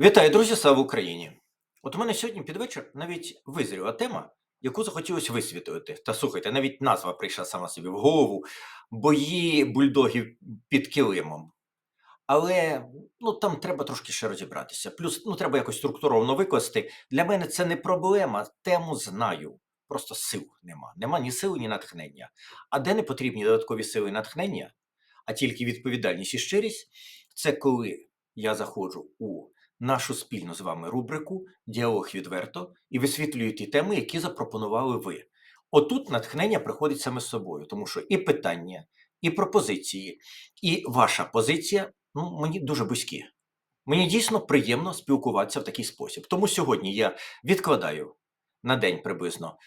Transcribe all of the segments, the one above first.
Вітаю, друзі! Слава Україні! От у мене сьогодні під вечір навіть визріла тема, яку захотілося висвітлити. Та слухайте, навіть назва прийшла сама собі в голову бої бульдогів під килимом. Але ну там треба трошки ще розібратися. Плюс ну треба якось структуровано викласти. Для мене це не проблема, тему знаю. Просто сил нема. Нема ні сили, ні натхнення. А де не потрібні додаткові сили і натхнення, а тільки відповідальність і щирість, це коли я заходжу у нашу спільну з вами рубрику Діалог відверто і висвітлюю ті теми, які запропонували ви. Отут натхнення приходить саме з собою, тому що і питання, і пропозиції, і ваша позиція ну, мені дуже близькі. Мені дійсно приємно спілкуватися в такий спосіб. Тому сьогодні я відкладаю на день приблизно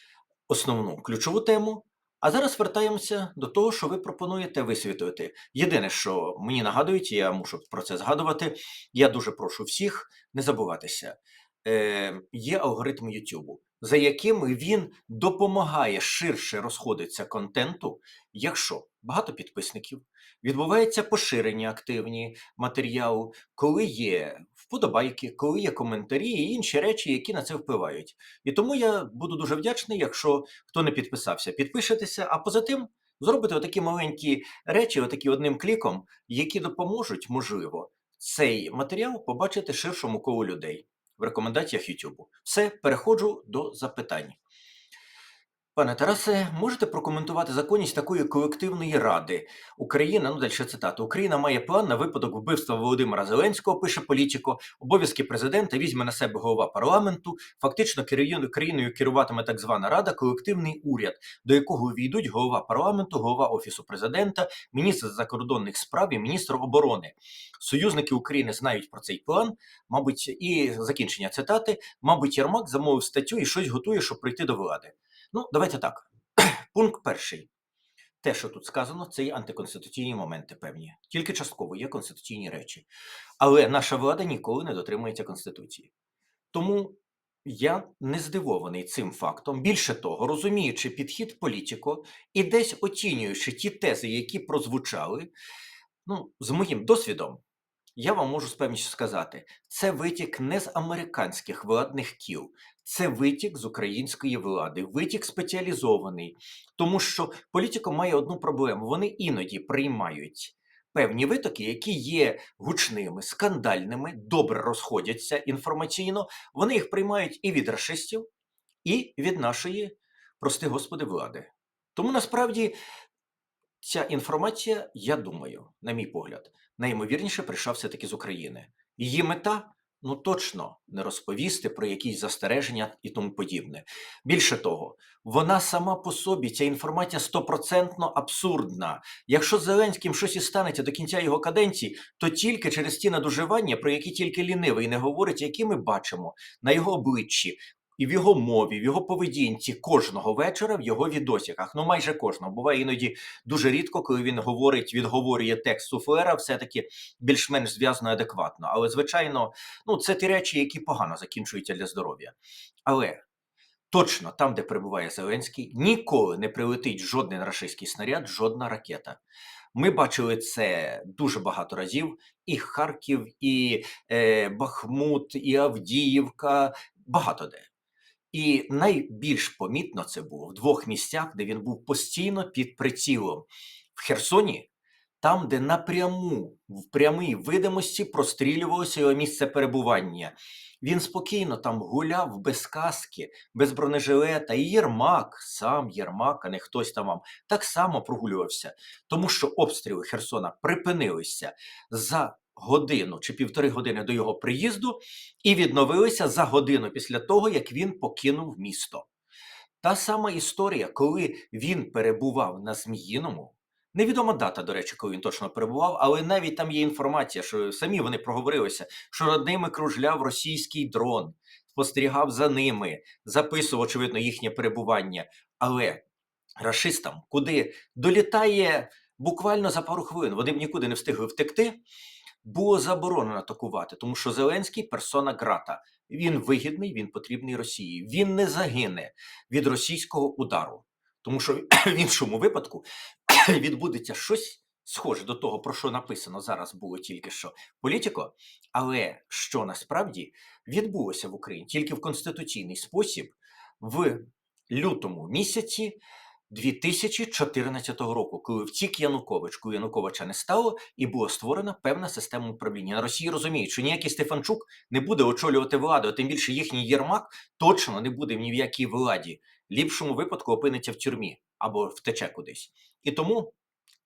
основну ключову тему. А зараз вертаємося до того, що ви пропонуєте висвітлити. Єдине, що мені нагадують, я мушу про це згадувати. Я дуже прошу всіх не забуватися. Е, є алгоритм YouTube, за яким він допомагає ширше розходитися контенту, якщо багато підписників, відбувається поширення активні матеріалу, коли є вподобайки, коли є коментарі і інші речі, які на це впливають. І тому я буду дуже вдячний, якщо хто не підписався, підпишетеся, а поза тим зробите отакі маленькі речі, отакі одним кліком, які допоможуть, можливо, цей матеріал побачити ширшому колу людей в рекомендаціях YouTube. Все, переходжу до запитань. Пане Тарасе, можете прокоментувати законність такої колективної ради Україна? Ну далі цитата. Україна має план на випадок вбивства Володимира Зеленського. Пише політико. Обов'язки президента візьме на себе голова парламенту. Фактично країною керуватиме так звана рада, колективний уряд, до якого війдуть голова парламенту, голова офісу президента, міністр закордонних справ і міністр оборони. Союзники України знають про цей план. Мабуть, і закінчення цитати. Мабуть, Єрмак замовив статтю і щось готує, щоб прийти до влади. Ну, давайте так. Пункт перший. Те, що тут сказано, це є антиконституційні моменти певні. Тільки частково є конституційні речі. Але наша влада ніколи не дотримується Конституції. Тому я не здивований цим фактом. Більше того, розуміючи підхід політико і десь оцінюючи ті тези, які прозвучали, ну, з моїм досвідом, я вам можу з певністю сказати, це витік не з американських владних кіл, це витік з української влади, витік спеціалізований, тому що політика має одну проблему: вони іноді приймають певні витоки, які є гучними, скандальними, добре розходяться інформаційно. Вони їх приймають і від расистів, і від нашої, прости господи, влади. Тому насправді ця інформація, я думаю, на мій погляд, найімовірніше прийшла все-таки з України. Її мета ну точно не розповісти про якісь застереження і тому подібне. Більше того, вона сама по собі, ця інформація стопроцентно абсурдна. Якщо Зеленським щось і станеться до кінця його каденції, то тільки через ті надуживання, про які тільки лінивий не говорить, які ми бачимо на його обличчі. І в його мові, в його поведінці кожного вечора в його відосиках, ну майже кожного. Буває іноді дуже рідко, коли він говорить, відговорює текст суфлера, все-таки більш-менш зв'язано адекватно. Але, звичайно, ну це ті речі, які погано закінчуються для здоров'я. Але точно там, де перебуває Зеленський, ніколи не прилетить жоден рашистський снаряд, жодна ракета. Ми бачили це дуже багато разів: і Харків, і е, Бахмут, і Авдіївка, багато де. І найбільш помітно це було в двох місцях, де він був постійно під прицілом. В Херсоні, там, де напряму, в прямій видимості прострілювалося його місце перебування. Він спокійно там гуляв без каски, без бронежилета. І Єрмак, сам Єрмак, а не хтось там вам, так само прогулювався. Тому що обстріли Херсона припинилися за годину чи півтори години до його приїзду і відновилися за годину після того, як він покинув місто. Та сама історія, коли він перебував на Зміїному. Невідома дата, до речі, коли він точно перебував, але навіть там є інформація, що самі вони проговорилися, що над ними кружляв російський дрон, спостерігав за ними, записував, очевидно, їхнє перебування. Але рашистам, куди долітає буквально за пару хвилин, вони б нікуди не встигли втекти, було заборонено атакувати, тому що Зеленський персона грата. Він вигідний, він потрібний Росії. Він не загине від російського удару, тому що в іншому випадку відбудеться щось схоже до того, про що написано зараз було тільки що політико, але що насправді відбулося в Україні тільки в конституційний спосіб в лютому місяці 2014 року, коли втік Янукович, коли Януковича не стало, і була створена певна система управління. На Росії розуміють, що ніякий Стефанчук не буде очолювати владу, а тим більше їхній Єрмак точно не буде ні в якій владі. Ліпшому випадку опиниться в тюрмі або втече кудись. І тому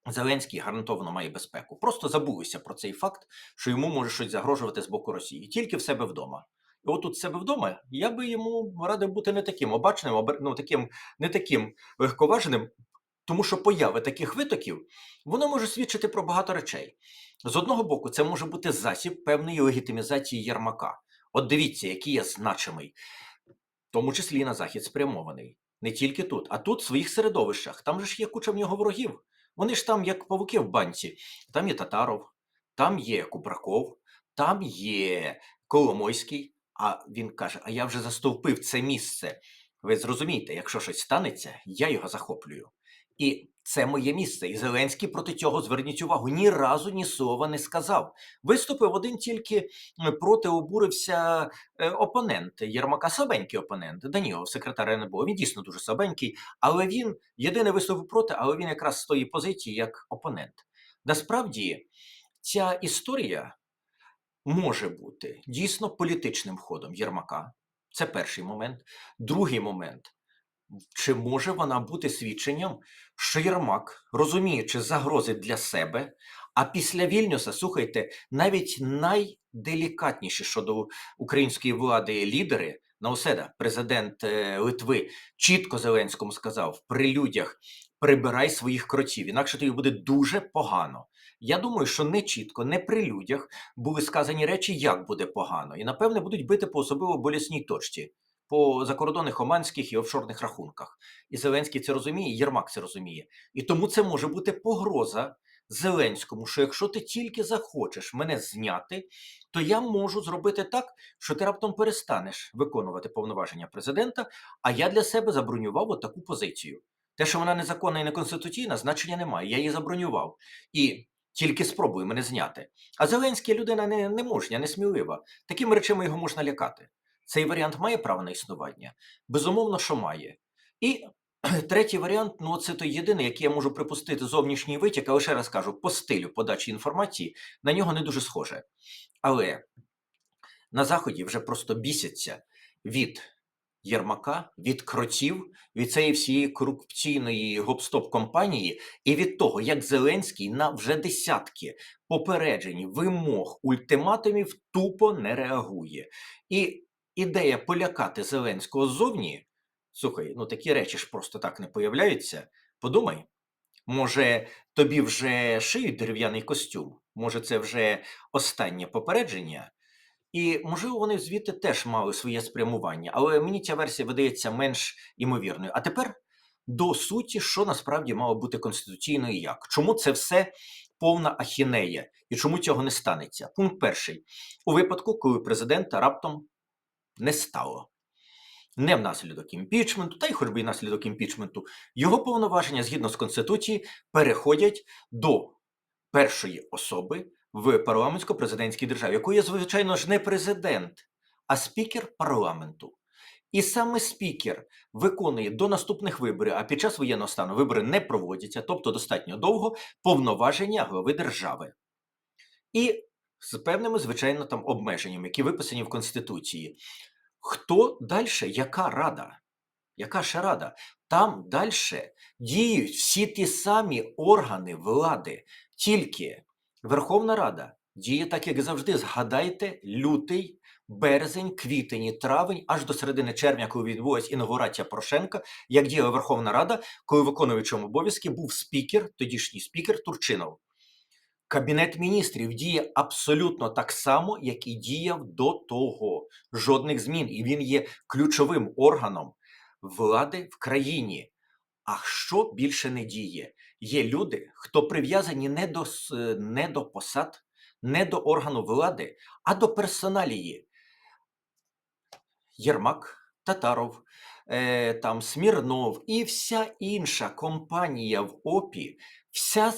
Зеленський гарантовано має безпеку. Просто забулися про цей факт, що йому може щось загрожувати з боку Росії, тільки в себе вдома. Отут себе вдома я би йому радив бути не таким обачним, обер- ну, таким, не таким легковажним, тому що появи таких витоків воно може свідчити про багато речей. З одного боку, це може бути засіб певної легітимізації Єрмака. От дивіться, який я значимий, в тому числі і на захід спрямований. Не тільки тут, а тут в своїх середовищах. Там же ж є куча в нього ворогів. Вони ж там, як павуки в банці. Там є Татаров, там є Купраков, там є Коломойський. А він каже: А я вже застовпив це місце. Ви зрозумієте, якщо щось станеться, я його захоплюю. І це моє місце. І Зеленський проти цього зверніть увагу. Ні разу ні слова не сказав. Виступив один тільки проти обурився е, опонент Єрмака, слабенький опонент. Данілов, секретар РНБО. Він дійсно дуже слабенький, але він єдине виступив проти, але він якраз з тої позиції як опонент. Насправді, ця історія може бути дійсно політичним ходом Єрмака. Це перший момент. Другий момент. Чи може вона бути свідченням, що Єрмак, розуміючи загрози для себе, а після Вільнюса, слухайте, навіть найделікатніші щодо української влади лідери, Науседа, президент е, Литви, чітко Зеленському сказав в прилюдях: прибирай своїх кротів, інакше тобі буде дуже погано. Я думаю, що не чітко, не при людях були сказані речі, як буде погано, і напевне будуть бити по особливо болісній точці по закордонних оманських і офшорних рахунках. І Зеленський це розуміє, і Єрмак це розуміє. І тому це може бути погроза Зеленському, що якщо ти тільки захочеш мене зняти, то я можу зробити так, що ти раптом перестанеш виконувати повноваження президента, а я для себе забронював от таку позицію. Те, що вона незаконна і неконституційна, значення немає. Я її забронював. І тільки спробуй мене зняти. А Зеленський людина не, не мужня, не смілива. Такими речами його можна лякати. Цей варіант має право на існування? Безумовно, що має. І третій варіант ну це той єдиний, який я можу припустити зовнішній витік, але ще раз кажу, по стилю подачі інформації на нього не дуже схоже. Але на Заході вже просто бісяться від Єрмака, від кротів, від цієї всієї корупційної гоп-стоп компанії і від того, як Зеленський на вже десятки попереджень, вимог, ультиматумів тупо не реагує. І ідея полякати Зеленського ззовні, слухай, ну такі речі ж просто так не появляються. Подумай, може, тобі вже шиють дерев'яний костюм, може, це вже останнє попередження. І, можливо, вони звідти теж мали своє спрямування, але мені ця версія видається менш імовірною. А тепер до суті, що насправді мало бути конституційно і як. Чому це все повна ахінея і чому цього не станеться? Пункт перший: у випадку, коли президента раптом не стало. Не внаслідок імпічменту, та й хоч би і наслідок імпічменту, його повноваження згідно з Конституцією переходять до першої особи в парламентсько-президентській державі, якою є, звичайно ж, не президент, а спікер парламенту. І саме спікер виконує до наступних виборів, а під час воєнного стану вибори не проводяться, тобто достатньо довго повноваження глави держави. І з певними, звичайно, там обмеженнями, які виписані в Конституції. Хто далі? Яка рада? Яка ще рада? Там далі діють всі ті самі органи влади, тільки Верховна Рада діє так, як завжди. Згадайте лютий, березень, квітень, травень, аж до середини червня, коли відбулася інаугурація Порошенка, як діяла Верховна Рада, коли виконуючим обов'язки був спікер, тодішній спікер Турчинов. Кабінет міністрів діє абсолютно так само, як і діяв до того. Жодних змін. І він є ключовим органом влади в країні. А що більше не діє? Є люди, хто прив'язані не до, не до посад, не до органу влади, а до персоналії. Єрмак, Татаров, е, там Смірнов і вся інша компанія в ОПІ, Вся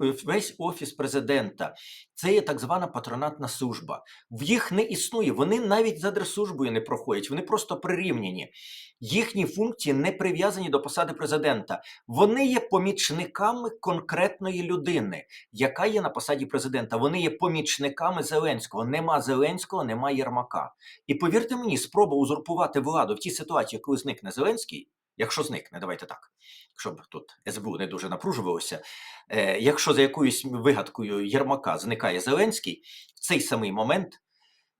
е, весь офіс президента це є так звана патронатна служба. В їх не існує. Вони навіть за держслужбою не проходять. Вони просто прирівняні. Їхні функції не прив'язані до посади президента. Вони є помічниками конкретної людини, яка є на посаді президента. Вони є помічниками Зеленського. Нема Зеленського, нема Єрмака. І повірте мені, спроба узурпувати владу в тій ситуації, коли зникне Зеленський, якщо зникне, давайте так, щоб тут СБУ не дуже напружувалося. Е, якщо за якоюсь вигадкою Єрмака зникає Зеленський, в цей самий момент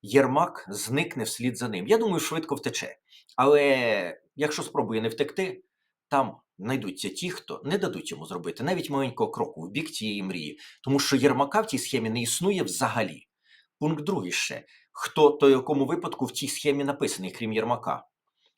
Єрмак зникне вслід за ним. Я думаю, швидко втече. Але якщо спробує не втекти, там знайдуться ті, хто не дадуть йому зробити навіть маленького кроку в бік цієї мрії, тому що Єрмака в цій схемі не існує взагалі. Пункт другий ще. Хто то якому випадку в цій схемі написаний, крім Єрмака?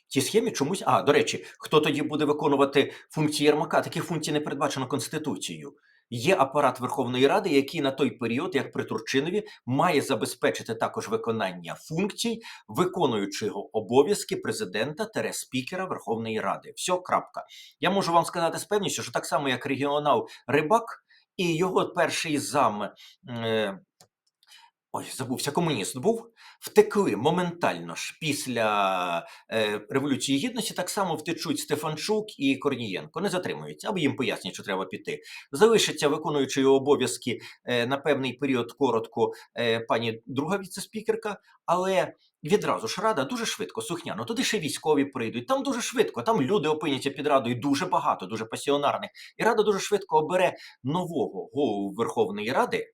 Цій схемі чомусь. А, до речі, хто тоді буде виконувати функції Єрмака? Таких функцій не передбачено Конституцією. Є апарат Верховної Ради, який на той період, як при Турчинові, має забезпечити також виконання функцій виконуючого обов'язки президента та спікера Верховної Ради. Все, крапка. Я можу вам сказати з певністю, що так само, як регіонал Рибак і його перший зам. Е, Ой, забувся, комуніст був, втекли моментально ж після е, Революції Гідності, так само втечуть Стефанчук і Корнієнко, не затримуються, або їм пояснять, що треба піти. Залишиться виконуючою обов'язки е, на певний період коротко е, пані друга віцеспікерка, але відразу ж рада дуже швидко, сухняно. Туди ще військові прийдуть, там дуже швидко, там люди опиняться під радою дуже багато, дуже пасіонарних. І рада дуже швидко обере нового голову Верховної Ради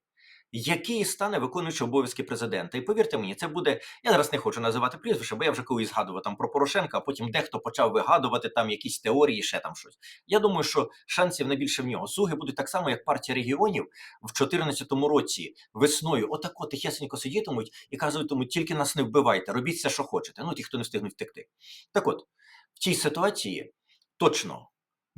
який стане виконуючи обов'язки президента. І повірте мені, це буде. Я зараз не хочу називати прізвище, бо я вже колись згадував там про Порошенка, а потім дехто почав вигадувати там якісь теорії, ще там щось. Я думаю, що шансів найбільше в нього. Слуги будуть так само, як партія регіонів в 2014 році весною. Отако тихесенько сидітимуть і казатимуть, тільки нас не вбивайте, робіть все, що хочете. Ну, ті, хто не встигнуть втекти. Так от, в цій ситуації точно.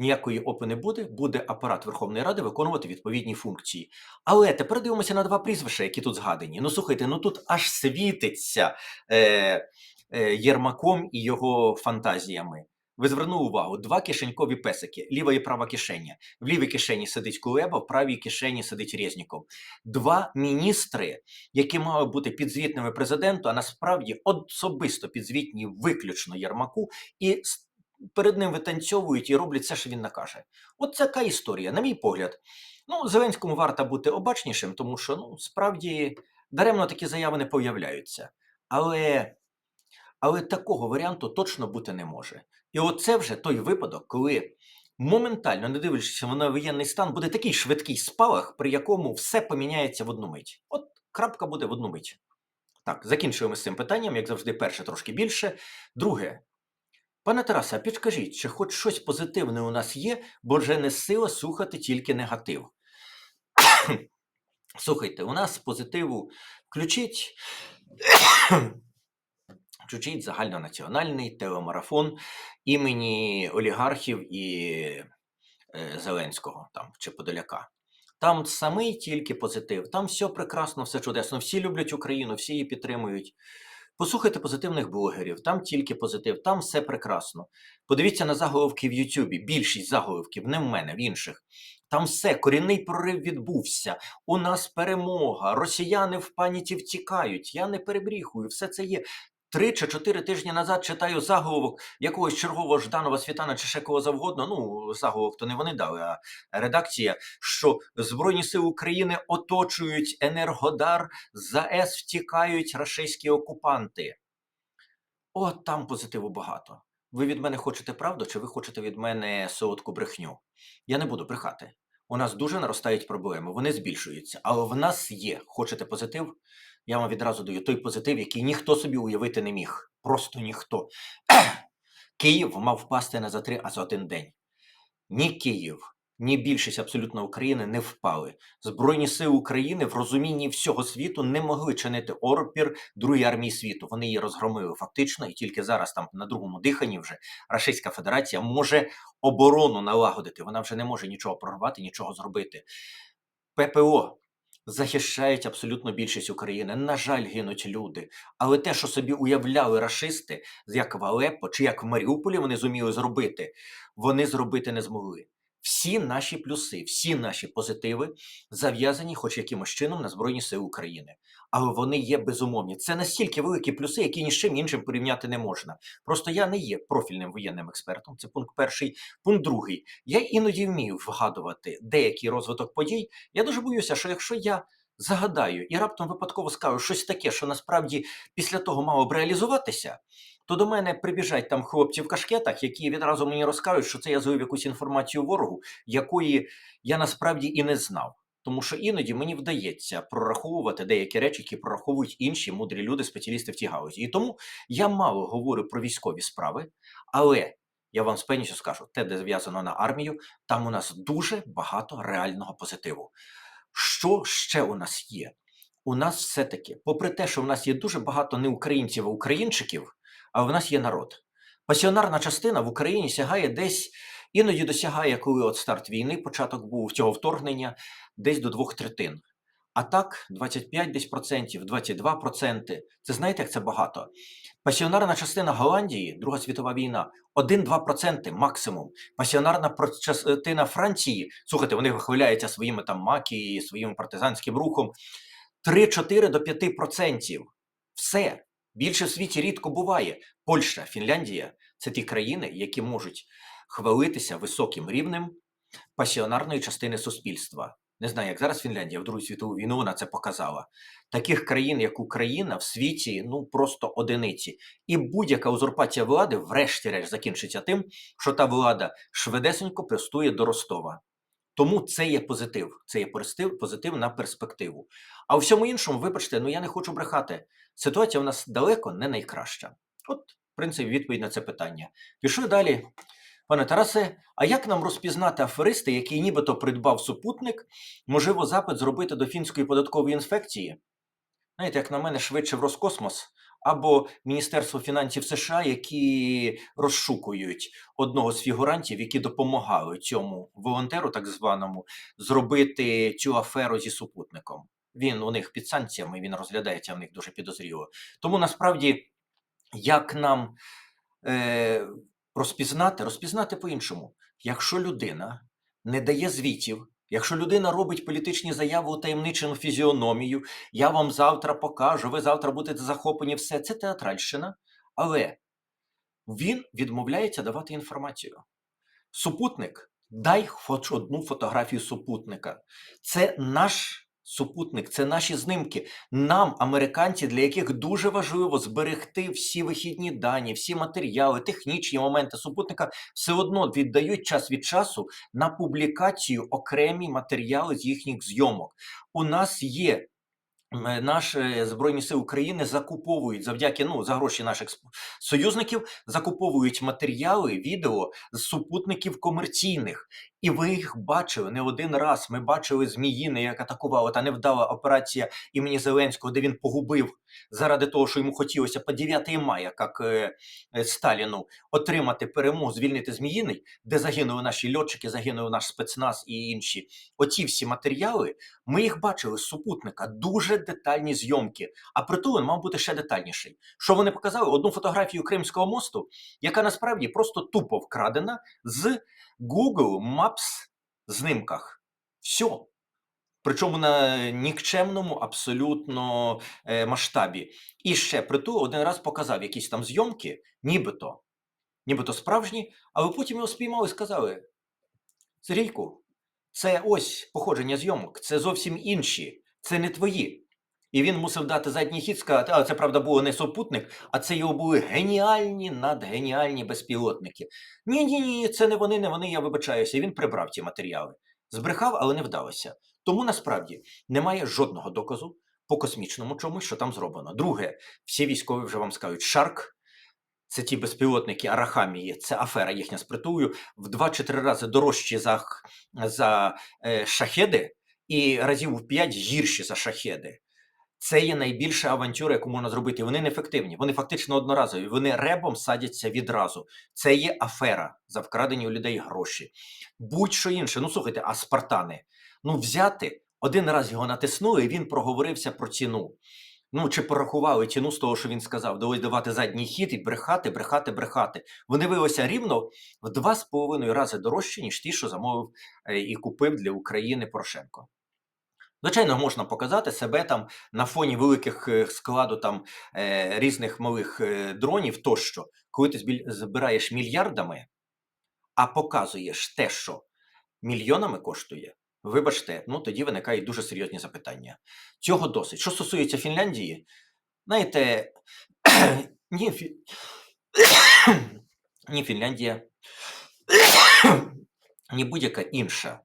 Ніякої ОПИ не буде, буде апарат Верховної Ради виконувати відповідні функції. Але тепер дивимося на два прізвища, які тут згадані. Ну слухайте, ну тут аж світиться е, е, Єрмаком і його фантазіями. Ви звернули увагу, два кишенькові песики, ліва і права кишеня. В лівій кишені сидить Кулеба, в правій кишені сидить Резніков. Два міністри, які мали бути підзвітними президенту, а насправді особисто підзвітні виключно Єрмаку, і перед ним витанцьовують і роблять все, що він накаже. От така історія, на мій погляд. Ну, Зеленському варто бути обачнішим, тому що ну, справді даремно такі заяви не появляються. Але, але такого варіанту точно бути не може. І оце вже той випадок, коли моментально, не дивлячись на воєнний стан, буде такий швидкий спалах, при якому все поміняється в одну мить. От крапка буде в одну мить. Так, закінчуємо з цим питанням, як завжди, перше трошки більше. Друге. Пане Тарасе, підкажіть, чи хоч щось позитивне у нас є, бо вже не сила слухати тільки негатив. Слухайте, у нас позитиву включіть, включіть загальнонаціональний телемарафон імені олігархів і е, Зеленського там, чи Подоляка. Там самий тільки позитив, там все прекрасно, все чудесно. Всі люблять Україну, всі її підтримують. Послухайте позитивних блогерів, там тільки позитив, там все прекрасно. Подивіться на заголовки в Ютубі. Більшість заголовків, не в мене, в інших. Там все, корінний прорив відбувся. У нас перемога. Росіяни в паніці втікають. Я не перебріхую, все це є. Три чи чотири тижні назад читаю заголовок якогось чергового Жданова Світана чи ще кого завгодно. Ну, заголовок то не вони дали, а редакція, що Збройні сили України оточують Енергодар, за ЕС втікають рашистські окупанти. От там позитиву багато. Ви від мене хочете правду, чи ви хочете від мене солодку брехню? Я не буду брехати. У нас дуже наростають проблеми, вони збільшуються. Але в нас є. Хочете позитив? Я вам відразу даю той позитив, який ніхто собі уявити не міг. Просто ніхто. Київ мав впасти не за три, а за один день. Ні Київ, ні більшість абсолютно України не впали. Збройні сили України в розумінні всього світу не могли чинити опір Другій армії світу. Вони її розгромили фактично, і тільки зараз, там на другому диханні, вже Російська Федерація може оборону налагодити. Вона вже не може нічого прорвати, нічого зробити. ППО захищають абсолютно більшість України. На жаль, гинуть люди. Але те, що собі уявляли рашисти, як в Алеппо чи як в Маріуполі вони зуміли зробити, вони зробити не змогли. Всі наші плюси, всі наші позитиви зав'язані хоч якимось чином на Збройні Сили України. Але вони є безумовні. Це настільки великі плюси, які ні з чим іншим порівняти не можна. Просто я не є профільним воєнним експертом. Це пункт перший. Пункт другий. Я іноді вмію вгадувати деякий розвиток подій. Я дуже боюся, що якщо я загадаю і раптом випадково скажу щось таке, що насправді після того мало б реалізуватися, то до мене прибіжать там хлопці в кашкетах, які відразу мені розкажуть, що це я злив якусь інформацію ворогу, якої я насправді і не знав. Тому що іноді мені вдається прораховувати деякі речі, які прораховують інші мудрі люди, спеціалісти в цій галузі. І тому я мало говорю про військові справи, але я вам з певністю скажу, те, де зв'язано на армію, там у нас дуже багато реального позитиву. Що ще у нас є? У нас все-таки, попри те, що в нас є дуже багато не українців, а українчиків, а в нас є народ. Пасіонарна частина в Україні сягає десь, іноді досягає, коли от старт війни, початок був цього вторгнення, десь до двох третин. А так, 25 десь процентів, 22 проценти. Це знаєте, як це багато? Пасіонарна частина Голландії, Друга світова війна, 1-2 проценти максимум. Пасіонарна частина Франції, слухайте, вони вихваляються своїми там макі, своїм партизанським рухом. 3-4 до 5 процентів. Все. Більше в світі рідко буває. Польща, Фінляндія це ті країни, які можуть хвалитися високим рівнем пасіонарної частини суспільства. Не знаю, як зараз Фінляндія в Другу світову війну вона це показала. Таких країн, як Україна, в світі ну просто одиниці. І будь-яка узурпація влади, врешті-решт, закінчиться тим, що та влада швидесенько пристує до Ростова. Тому це є позитив. Це є позитив, позитив на перспективу. А у всьому іншому, вибачте, ну я не хочу брехати. Ситуація у нас далеко не найкраща. От, в принципі, відповідь на це питання. Пішли далі. Пане Тарасе, а як нам розпізнати афериста, який нібито придбав супутник, можливо, запит зробити до фінської податкової інспекції? Знаєте, як на мене, швидше в Роскосмос або Міністерство фінансів США, які розшукують одного з фігурантів, які допомагали цьому волонтеру, так званому, зробити цю аферу зі супутником. Він у них під санкціями, він розглядається в них дуже підозріло. Тому насправді, як нам е, розпізнати, розпізнати по-іншому. Якщо людина не дає звітів, якщо людина робить політичні заяви у таємничену фізіономію, я вам завтра покажу, ви завтра будете захоплені, все це театральщина, але він відмовляється давати інформацію. Супутник, дай хоч одну фотографію супутника. Це наш супутник, це наші знимки. Нам, американці, для яких дуже важливо зберегти всі вихідні дані, всі матеріали, технічні моменти супутника, все одно віддають час від часу на публікацію окремі матеріали з їхніх зйомок. У нас є. М, Наші Збройні Сили України закуповують завдяки ну за гроші наших союзників, закуповують матеріали, відео з супутників комерційних, і ви їх бачили не один раз. Ми бачили Зміїни, як атакувала та невдала операція імені Зеленського, де він погубив заради того, що йому хотілося по 9 мая, як е, е, Сталіну, отримати перемогу, звільнити Зміїний, де загинули наші льотчики, загинув наш спецназ і інші. Оці всі матеріали ми їх бачили з супутника, дуже детальні зйомки. А притулин мав бути ще детальніший. Що вони показали? Одну фотографію Кримського мосту, яка насправді просто тупо вкрадена з Google Maps знимках. Все. Причому на нікчемному абсолютно е, масштабі. І ще притул один раз показав якісь там зйомки, нібито, нібито справжні, але потім його спіймали і сказали: Сергійку, це ось походження зйомок, це зовсім інші, це не твої. І він мусив дати задній хід, сказати, а це правда було не супутник, а це його були геніальні, надгеніальні безпілотники. Ні, ні, ні, це не вони, не вони, я вибачаюся. І він прибрав ті матеріали. Збрехав, але не вдалося. Тому насправді немає жодного доказу по космічному чомусь, що там зроблено. Друге, всі військові вже вам скажуть, Шарк. Це ті безпілотники Арахамії, це афера їхня з притулою в два чи три рази дорожчі за, за е, шахеди і разів у п'ять гірші за шахеди. Це є найбільша авантюра, яку можна зробити. Вони неефективні, вони фактично одноразові. Вони ребом садяться відразу. Це є афера за вкрадені у людей гроші. Будь-що інше. Ну слухайте, а спартани. Ну, взяти один раз його натиснули, і він проговорився про ціну. Ну, чи порахували ціну з того, що він сказав, довелось давати задній хід і брехати, брехати, брехати. Вони виявилися рівно в два з половиною рази дорожче, ніж ті, що замовив е, і купив для України Порошенко. Звичайно, можна показати себе там на фоні великих е, складу там е, різних малих е, дронів тощо, коли ти збираєш мільярдами, а показуєш те, що мільйонами коштує. Вибачте, ну тоді виникають дуже серйозні запитання. Цього досить. Що стосується Фінляндії, знаєте, ні, Фі... ні Фінляндія, ні будь-яка інша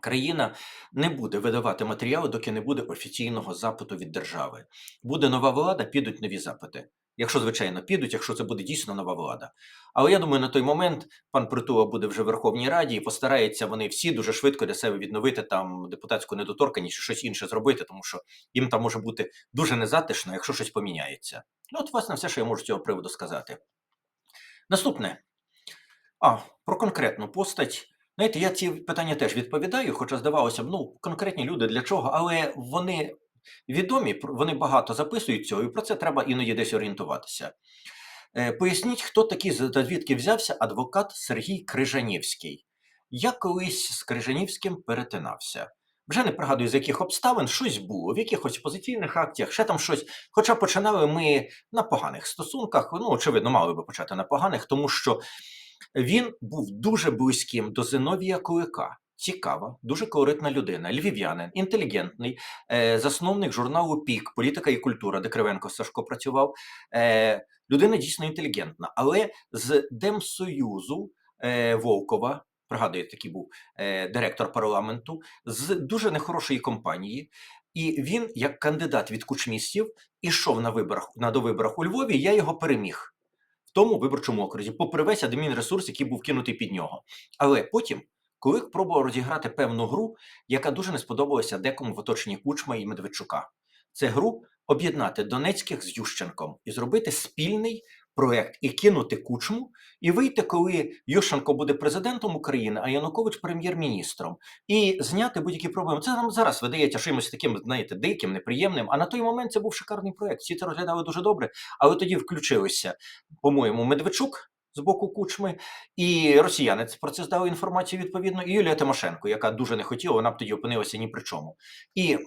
країна не буде видавати матеріали, доки не буде офіційного запиту від держави. Буде нова влада, підуть нові запити. Якщо, звичайно, підуть, якщо це буде дійсно нова влада. Але я думаю, на той момент пан Притула буде вже в Верховній Раді і постараються вони всі дуже швидко для себе відновити там депутатську недоторканність, чи щось інше зробити, тому що їм там може бути дуже незатишно, якщо щось поміняється. Ну, от, власне, все, що я можу з цього приводу сказати. Наступне. А, про конкретну постать. Знаєте, я ці питання теж відповідаю, хоча здавалося б, ну, конкретні люди для чого, але вони відомі, вони багато записують цього, і про це треба іноді десь орієнтуватися. Е, Поясніть, хто такий, звідки взявся адвокат Сергій Крижанівський. Я колись з Крижанівським перетинався. Вже не пригадую, з яких обставин щось було, в якихось позитивних акціях, ще там щось. Хоча починали ми на поганих стосунках, ну, очевидно, мали би почати на поганих, тому що він був дуже близьким до Зиновія Кулика. Цікава, дуже колоритна людина, львів'янин, інтелігентний, е, засновник журналу Пік, політика і культура, де Кривенко Сашко працював. Е, людина дійсно інтелігентна, але з Демсоюзу е, Волкова, пригадуєте, такий був директор парламенту, з дуже нехорошої компанії. І він, як кандидат від кучмістів, ішов на виборах на довиборах у Львові. Я його переміг тому виборчому окрузі, попри весь адмінресурс, який був кинутий під нього. Але потім, коли пробував розіграти певну гру, яка дуже не сподобалася декому в оточенні Кучма і Медведчука, це гру об'єднати Донецьких з Ющенком і зробити спільний проект і кинути Кучму, і вийти, коли Ющенко буде президентом України, а Янукович прем'єр-міністром, і зняти будь-які проблеми. Це нам зараз видається чимось таким, знаєте, диким, неприємним. А на той момент це був шикарний проект. Всі це розглядали дуже добре, але тоді включилися по-моєму, Медведчук з боку Кучми, і росіяни про це здали інформацію відповідно, і Юлія Тимошенко, яка дуже не хотіла, вона б тоді опинилася ні при чому. І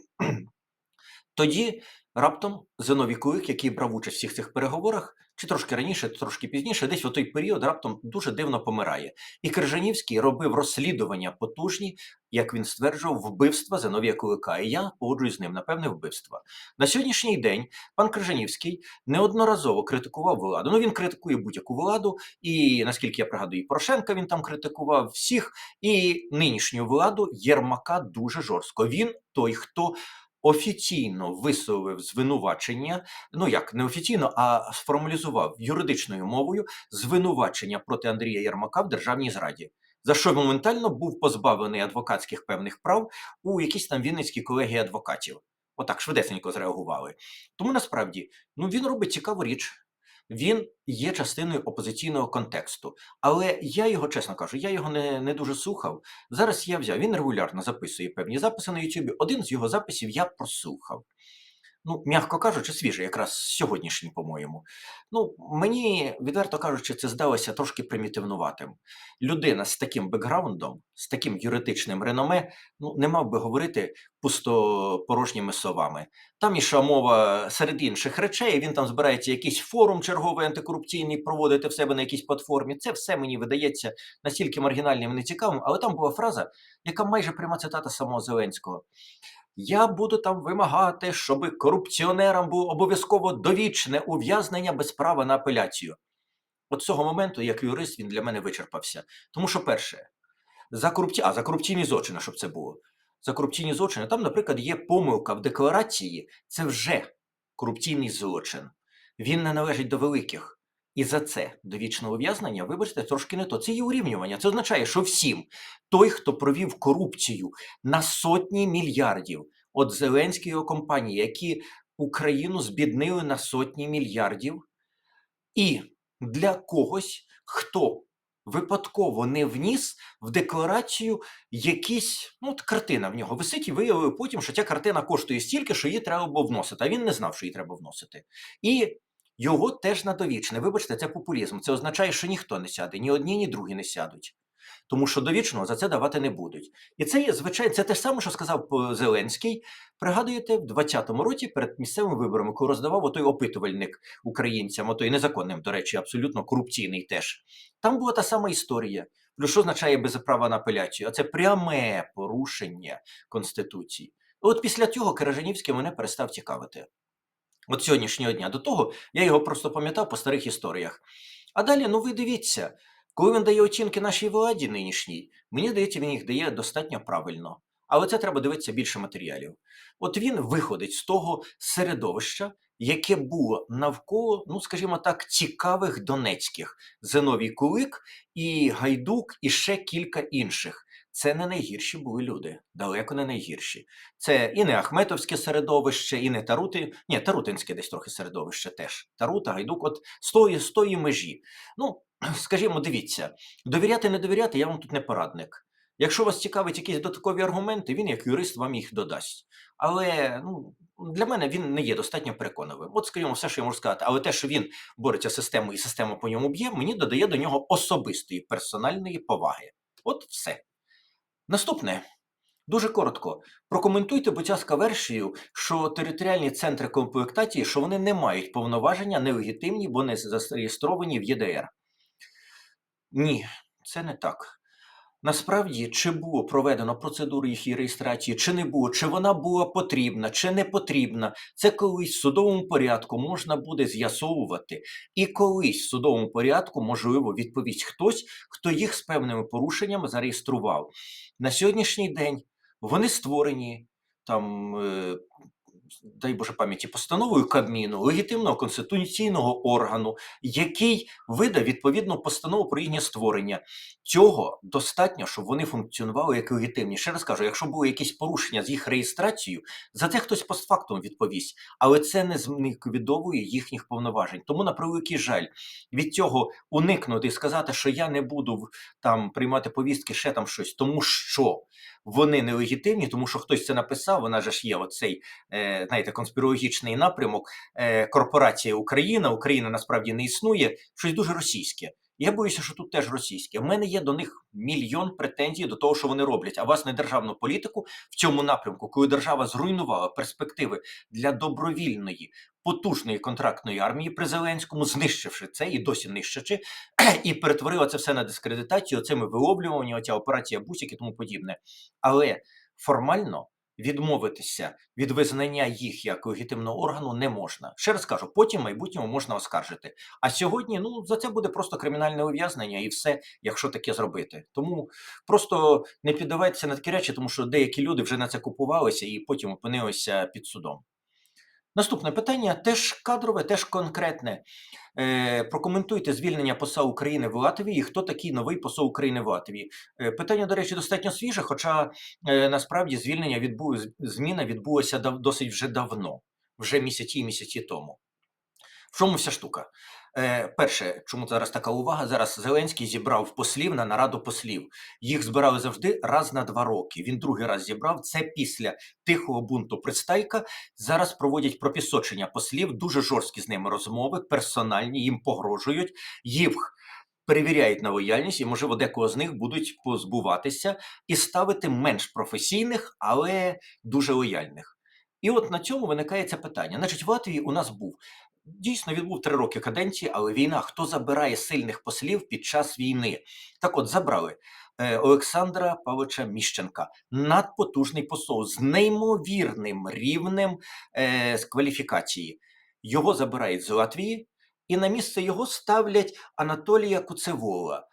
тоді раптом Зиновій Кулик, який брав участь в всіх цих переговорах, чи трошки раніше, трошки пізніше, десь в той період раптом дуже дивно помирає. І Крижанівський робив розслідування потужні, як він стверджував, вбивства Зиновія Кулика. І я погоджуюсь з ним, напевне, вбивства. На сьогоднішній день пан Крижанівський неодноразово критикував владу. Ну він критикує будь-яку владу, і наскільки я пригадую, і Порошенка він там критикував всіх, і нинішню владу Єрмака дуже жорстко. Він той, хто офіційно висловив звинувачення, ну як не офіційно, а сформалізував юридичною мовою звинувачення проти Андрія Єрмака в державній зраді. За що моментально був позбавлений адвокатських певних прав у якійсь там Вінницькій колегії адвокатів. Отак швидесенько зреагували. Тому насправді ну він робить цікаву річ. Він є частиною опозиційного контексту, але я його, чесно кажу, я його не, не дуже слухав. Зараз я взяв. Він регулярно записує певні записи на Ютубі. Один з його записів я прослухав. Ну, м'яко кажучи, свіжий, якраз сьогоднішній, по-моєму. Ну, мені, відверто кажучи, це здалося трошки примітивнуватим. Людина з таким бекграундом, з таким юридичним реноме, ну, не мав би говорити пустопорожніми словами. Там іша мова серед інших речей. Він там збирається якийсь форум черговий антикорупційний проводити в себе на якійсь платформі. Це все мені видається настільки маргінальним і нецікавим. Але там була фраза, яка майже пряма цитата самого Зеленського. Я буду там вимагати, щоб корупціонерам було обов'язково довічне ув'язнення без права на апеляцію. От цього моменту, як юрист, він для мене вичерпався. Тому що, перше, за корупці... а, за корупційні злочини, щоб це було. За корупційні злочини, там, наприклад, є помилка в декларації, це вже корупційний злочин. Він не належить до великих. І за це довічне ув'язнення, вибачте, трошки не то. Це є урівнювання. Це означає, що всім той, хто провів корупцію на сотні мільярдів, от Зеленської його компанії, які Україну збіднили на сотні мільярдів, і для когось, хто випадково не вніс в декларацію якісь, ну, от картина в нього висить і виявив потім, що ця картина коштує стільки, що її треба було вносити. А він не знав, що її треба вносити. І його теж на довічне. Вибачте, це популізм. Це означає, що ніхто не сяде, ні одні, ні другі не сядуть. Тому що довічного за це давати не будуть. І це є звичайно, це те ж саме, що сказав е, Зеленський. Пригадуєте, в 20-му році перед місцевими виборами, коли роздавав отой опитувальник українцям, отой незаконним, до речі, абсолютно корупційний теж. Там була та сама історія. Плюс що означає без права на апеляцію? А це пряме порушення Конституції. От після цього Кережанівський мене перестав цікавити. От сьогоднішнього дня до того я його просто пам'ятав по старих історіях. А далі, ну ви дивіться, коли він дає оцінки нашій владі нинішній, мені здається, він їх дає достатньо правильно. Але це треба дивитися більше матеріалів. От він виходить з того середовища, яке було навколо, ну скажімо так, цікавих донецьких Зиновій Кулик і Гайдук, і ще кілька інших. Це не найгірші були люди, далеко не найгірші. Це і не Ахметовське середовище, і не Тарути. Ні, Тарутинське десь трохи середовище теж. Тарута, Гайдук, от з тої, з тої межі. Ну, скажімо, дивіться, довіряти, не довіряти, я вам тут не порадник. Якщо вас цікавить якісь додаткові аргументи, він як юрист вам їх додасть. Але ну, для мене він не є достатньо переконливим. От, скажімо, все, що я можу сказати, але те, що він бореться з системою і система по ньому б'є, мені додає до нього особистої персональної поваги. От все. Наступне. Дуже коротко. Прокоментуйте, будь ласка, версію, що територіальні центри комплектації, що вони не мають повноваження, нелегітимні, бо не зареєстровані в ЄДР. Ні, це не так. Насправді, чи було проведено процедуру їх реєстрації, чи не було, чи вона була потрібна, чи не потрібна, це колись в судовому порядку можна буде з'ясовувати. І колись в судовому порядку, можливо, відповість хтось, хто їх з певними порушеннями зареєстрував. На сьогоднішній день вони створені там. Дай Боже пам'яті постановою Кабміну, легітимного конституційного органу, який видав відповідну постанову про їхнє створення. Цього достатньо, щоб вони функціонували як легітимні. Ще раз кажу, якщо були якісь порушення з їх реєстрацією, за це хтось постфактум відповість, але це не зліквідовує їхніх повноважень. Тому на превеликий жаль від цього уникнути і сказати, що я не буду там приймати повістки, ще там щось, тому що вони нелегітимні, тому що хтось це написав. Вона ж є оцей е, знаєте, конспірологічний напрямок. Е, корпорація Україна, Україна насправді не існує, щось дуже російське. Я боюся, що тут теж російське. У мене є до них мільйон претензій до того, що вони роблять. А вас не державну політику в цьому напрямку, коли держава зруйнувала перспективи для добровільної, потужної контрактної армії при Зеленському, знищивши це і досі нищачи, і перетворила це все на дискредитацію, цими виловлювання, оця операція Бусік і тому подібне. Але формально відмовитися від визнання їх як легітимного органу не можна. Ще раз кажу, потім в майбутньому можна оскаржити. А сьогодні ну за це буде просто кримінальне ув'язнення і все, якщо таке зробити. Тому просто не піддавайтеся на такі речі, тому що деякі люди вже на це купувалися і потім опинилися під судом. Наступне питання теж кадрове, теж конкретне. Е, прокоментуйте звільнення поса України в Латвії. Хто такий новий посол України в Латвії? Е, питання, до речі, достатньо свіже, хоча е, насправді звільнення відбу... зміна відбулася досить вже давно, вже місяці і місяці тому. В чому вся штука? Е, перше, чому зараз така увага? Зараз Зеленський зібрав послів на нараду послів. Їх збирали завжди раз на два роки. Він другий раз зібрав це після тихого бунту Пристайка. Зараз проводять пропісочення послів, дуже жорсткі з ними розмови, персональні, їм погрожують, їх перевіряють на лояльність, і можливо декого з них будуть позбуватися і ставити менш професійних, але дуже лояльних. І от на цьому виникає це питання. Значить, в Латвії у нас був дійсно він був три роки каденції, але війна хто забирає сильних послів під час війни? Так от забрали е, Олександра Павловича Міщенка, надпотужний посол з неймовірним рівнем е, з кваліфікації. Його забирають з Латвії, і на місце його ставлять Анатолія Куцевола.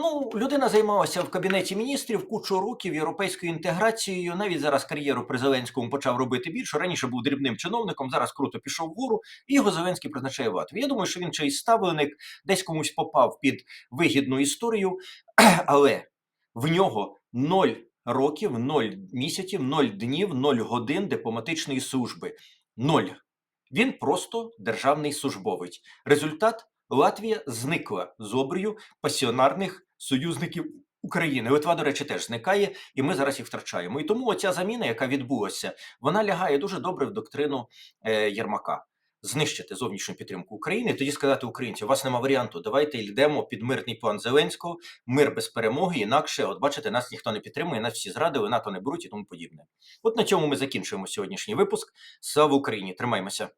Ну, людина займалася в кабінеті міністрів кучу років європейською інтеграцією. Навіть зараз кар'єру при Зеленському почав робити більше. Раніше був дрібним чиновником, зараз круто пішов вгору, і його Зеленський призначає в. Я думаю, що він чийсь ставленик, десь комусь попав під вигідну історію, але в нього ноль років, ноль місяців, ноль днів, ноль годин дипломатичної служби. Ноль. Він просто державний службовець. Результат Латвія зникла з обрію пасіонарних союзників України. Литва, до речі, теж зникає, і ми зараз їх втрачаємо. І тому оця заміна, яка відбулася, вона лягає дуже добре в доктрину е, Єрмака. Знищити зовнішню підтримку України, тоді сказати українцям, у вас нема варіанту. Давайте йдемо під мирний план Зеленського, мир без перемоги. Інакше, от бачите, нас ніхто не підтримує, нас всі зрадили, НАТО не беруть і тому подібне. От на цьому ми закінчуємо сьогоднішній випуск. Слава Україні! Тримаймося!